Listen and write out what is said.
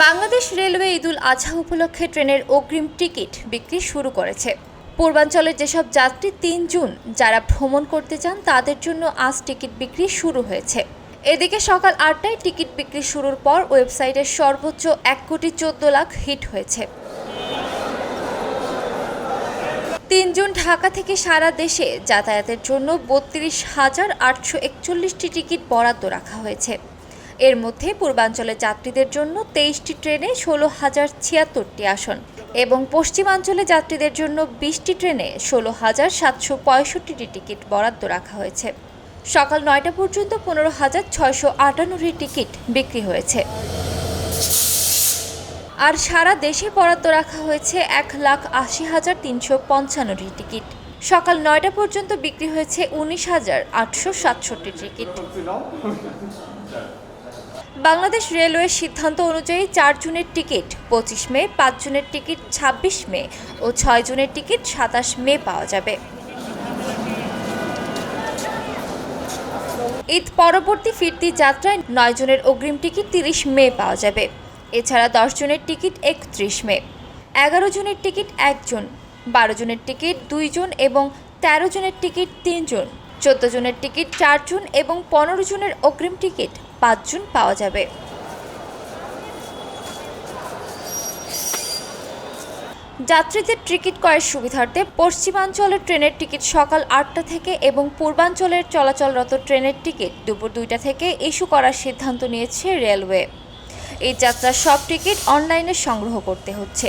Bangladesh railway ঈদুল আজহা উপলক্ষে ট্রেনের অগ্রিম টিকিট বিক্রি শুরু করেছে। পূর্বাঞ্চলের যেসব যাত্রী তিন জুন যারা ভ্রমণ করতে চান, তাদের জন্য আজ টিকিট বিক্রি শুরু হয়েছে। এদিকে সকাল আটটায় টিকিট বিক্রি শুরুর পর ওয়েবসাইটে সর্বোচ্চ এক কোটি চোদ্দ লাখ হিট হয়েছে। তিন জুন ঢাকা থেকে সারা দেশে যাতায়াতের জন্য বত্রিশ হাজার আটশো একচল্লিশটি টিকিট বরাদ্দ রাখা হয়েছে। এর মধ্যে পূর্বাঞ্চলের যাত্রীদের জন্য তেইশটি ট্রেনে ষোলো হাজার ছিয়াত্তরটি আসন এবং পশ্চিমাঞ্চলে যাত্রীদের জন্য বিশটি ট্রেনে ষোলো হাজার সাতশো পঁয়ষট্টিটি টিকিট বরাদ্দ রাখা হয়েছে। সকাল নয়টা পর্যন্ত পনেরো হাজার ছয়শো আটান্নটি টিকিট বিক্রি হয়েছে। আর সারা দেশে বরাদ্দ রাখা হয়েছে এক লাখ আশি হাজার তিনশো পঞ্চান্নটি টিকিট। সকাল নয়টা পর্যন্ত বিক্রি হয়েছে উনিশ হাজার আটশো সাতষট্টি টিকিট। বাংলাদেশ রেলওয়ের সিদ্ধান্ত অনুযায়ী চার জনের টিকিট পঁচিশ মে, পাঁচ জনের টিকিট ছাব্বিশ মে ও ছয় জনের টিকিট সাতাশ মে পাওয়া যাবে। ঈদ পরবর্তী ফিরতি যাত্রায় নয় জনের অগ্রিম টিকিট তিরিশ মে পাওয়া যাবে। এছাড়া দশ জনের টিকিট একত্রিশ মে, এগারো জনের টিকিট একজন বারো জনের টিকিট দুইজন এবং তেরো জনের টিকিট তিনজন চোদ্দ জনের টিকিট চারজন এবং পনেরো জনের অগ্রিম টিকিট পাঁচজন পাওয়া যাবে। যাত্রীদের টিকিট ক্রয়ের সুবিধার্থে পশ্চিমাঞ্চলের ট্রেনের টিকিট সকাল আটটা থেকে এবং পূর্বাঞ্চলের চলাচলরত ট্রেনের টিকিট দুপুর দুইটা থেকে ইস্যু করার সিদ্ধান্ত নিয়েছে রেলওয়ে। এই যাত্রার সব টিকিট অনলাইনে সংগ্রহ করতে হচ্ছে।